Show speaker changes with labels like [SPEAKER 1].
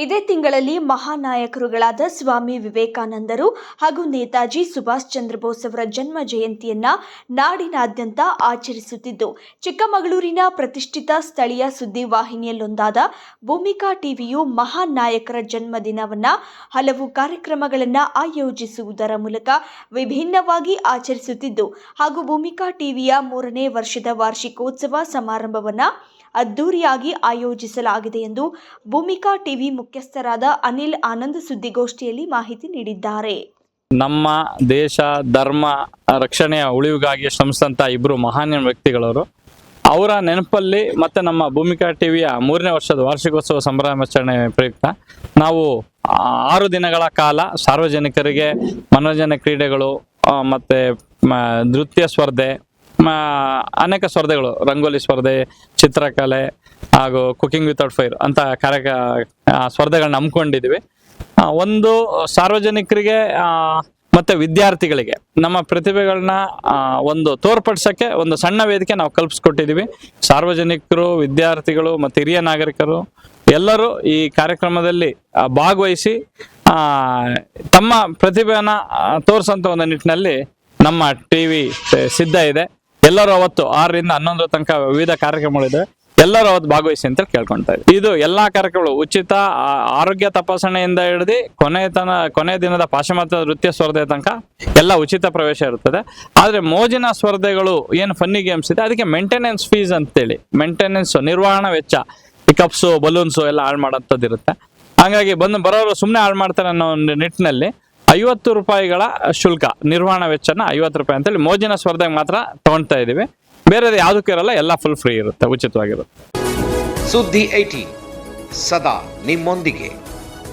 [SPEAKER 1] ಇದೇ ತಿಂಗಳಲ್ಲಿ ಮಹಾನಾಯಕರುಗಳಾದ ಸ್ವಾಮಿ ವಿವೇಕಾನಂದರು ಹಾಗೂ ನೇತಾಜಿ ಸುಭಾಷ್ ಚಂದ್ರ ಬೋಸ್ ಅವರ ಜನ್ಮ ಜಯಂತಿಯನ್ನ ನಾಡಿನಾದ್ಯಂತ ಆಚರಿಸುತ್ತಿದ್ದು, ಚಿಕ್ಕಮಗಳೂರಿನ ಪ್ರತಿಷ್ಠಿತ ಸ್ಥಳೀಯ ಸುದ್ದಿ ವಾಹಿನಿಯಲ್ಲೊಂದಾದ ಭೂಮಿಕಾ ಟಿವಿಯು ಮಹಾನಾಯಕರ ಜನ್ಮದಿನವನ್ನ ಹಲವು ಕಾರ್ಯಕ್ರಮಗಳನ್ನು ಆಯೋಜಿಸುವುದರ ಮೂಲಕ ವಿಭಿನ್ನವಾಗಿ ಆಚರಿಸುತ್ತಿದ್ದು ಹಾಗೂ ಭೂಮಿಕಾ ಟಿವಿಯ ಮೂರನೇ ವರ್ಷದ ವಾರ್ಷಿಕೋತ್ಸವ ಸಮಾರಂಭವನ್ನ ಅದ್ದೂರಿಯಾಗಿ ಆಯೋಜಿಸಲಾಗಿದೆ ಎಂದು ಭೂಮಿಕಾ ಟಿವಿ ಮುಖ್ಯಸ್ಥರಾದ ಅನಿಲ್ ಆನಂದ್ ಸುದ್ದಿಗೋಷ್ಠಿಯಲ್ಲಿ ಮಾಹಿತಿ ನೀಡಿದ್ದಾರೆ.
[SPEAKER 2] ನಮ್ಮ ದೇಶ ಧರ್ಮ ರಕ್ಷಣೆಯ ಉಳಿವಿಗಾಗಿ ಶ್ರಮಿಸಿದಂಥ ಇಬ್ಬರು ಮಹಾನ್ ವ್ಯಕ್ತಿಗಳವರು. ಅವರ ನೆನಪಲ್ಲಿ ಮತ್ತೆ ನಮ್ಮ ಭೂಮಿಕಾ ಟಿವಿಯ ಮೂರನೇ ವರ್ಷದ ವಾರ್ಷಿಕೋತ್ಸವ ಸಂಭ್ರಮಾಚರಣೆ ಪ್ರಯುಕ್ತ ನಾವು ಆರು ದಿನಗಳ ಕಾಲ ಸಾರ್ವಜನಿಕರಿಗೆ ಮನೋರಂಜನೆ ಕ್ರೀಡೆಗಳು ಮತ್ತೆ ನೃತ್ಯ ಸ್ಪರ್ಧೆ ಅನೇಕ ಸ್ಪರ್ಧೆಗಳು, ರಂಗೋಲಿ ಸ್ಪರ್ಧೆ, ಚಿತ್ರಕಲೆ ಹಾಗೂ ಕುಕಿಂಗ್ ವಿತೌಟ್ ಫೈರ್ ಅಂತ ಕಾರ್ಯ ಸ್ಪರ್ಧೆಗಳನ್ನ ಹಮ್ಮಿಕೊಂಡಿದ್ವಿ ಒಂದು ಸಾರ್ವಜನಿಕರಿಗೆ ಮತ್ತು ಮತ್ತೆ ವಿದ್ಯಾರ್ಥಿಗಳಿಗೆ ನಮ್ಮ ಪ್ರತಿಭೆಗಳನ್ನ ಒಂದು ತೋರ್ಪಡಿಸಕ್ಕೆ, ಒಂದು ಸಣ್ಣ ವೇದಿಕೆ ನಾವು ಕಲ್ಪಿಸ್ಕೊಟ್ಟಿದ್ದೀವಿ. ಸಾರ್ವಜನಿಕರು, ವಿದ್ಯಾರ್ಥಿಗಳು ಮತ್ತು ಹಿರಿಯ ನಾಗರಿಕರು ಎಲ್ಲರೂ ಈ ಕಾರ್ಯಕ್ರಮದಲ್ಲಿ ಭಾಗವಹಿಸಿ ತಮ್ಮ ಪ್ರತಿಭೆಯನ್ನು ತೋರಿಸೋಂಥ ಒಂದು ನಿಟ್ಟಿನಲ್ಲಿ ನಮ್ಮ ಟಿವಿ ಸಿದ್ಧ ಇದೆ. ಎಲ್ಲರೂ ಅವತ್ತು ಆರರಿಂದ ಹನ್ನೊಂದರ ತನಕ ವಿವಿಧ ಕಾರ್ಯಕ್ರಮಗಳಿದೆ. ಎಲ್ಲರೂ ಅವತ್ತು ಭಾಗವಹಿಸಿ ಅಂತ ಕೇಳ್ಕೊಂತಾ ಇದ್ದೀವಿ ಇದು ಎಲ್ಲಾ ಕಾರ್ಯಕ್ರಮಗಳು ಉಚಿತ ಆರೋಗ್ಯ ತಪಾಸಣೆಯಿಂದ ಹಿಡಿದು ಕೊನೆ ತನ, ಕೊನೆ ದಿನದ ಪಾಶ್ಚಿಮಾತ್ಯ ನೃತ್ಯ ಸ್ಪರ್ಧೆ ತನಕ ಎಲ್ಲ ಉಚಿತ ಪ್ರವೇಶ ಇರುತ್ತದೆ. ಆದ್ರೆ ಮೋಜಿನ ಸ್ಪರ್ಧೆಗಳು ಏನು ಫನ್ನಿ ಗೇಮ್ಸ್ ಇದೆ, ಅದಕ್ಕೆ ಮೇಂಟೆನೆನ್ಸ್ ಫೀಸ್ ಅಂತೇಳಿ. ಮೇಂಟೆನೆನ್ಸ್ ನಿರ್ವಹಣಾ ವೆಚ್ಚ ಪಿಕಪ್ಸು ಕಪ್ಸು ಬಲೂನ್ಸು ಎಲ್ಲ ಹಾಳು ಮಾಡೋಂಥದ್ದು ಇರುತ್ತೆ ಹಾಗಾಗಿ ಬಂದು ಬರೋರು ಸುಮ್ಮನೆ ಹಾಳು ಮಾಡ್ತಾರೆ ಅನ್ನೋ ಒಂದು ನಿಟ್ಟಿನಲ್ಲಿ ಐವತ್ತು ರೂಪಾಯಿಗಳ ಶುಲ್ಕ, ನಿರ್ವಹಣಾ ವೆಚ್ಚನ ಐವತ್ತು ರೂಪಾಯಿ ಅಂತೇಳಿ ಮೋಜಿನ ಸ್ಪರ್ಧೆಗೆ ಮಾತ್ರ ತಗೊಳ್ತಾ ಇದ್ದೀವಿ. ಬೇರೆದು ಯಾವುದಕ್ಕೂ ಇರಲ್ಲ, ಎಲ್ಲ ಫುಲ್ ಫ್ರೀ ಇರುತ್ತೆ, ಉಚಿತವಾಗಿರುತ್ತೆ.
[SPEAKER 3] ಸುದ್ದಿ ಐಟಿ, ಸದಾ ನಿಮ್ಮೊಂದಿಗೆ.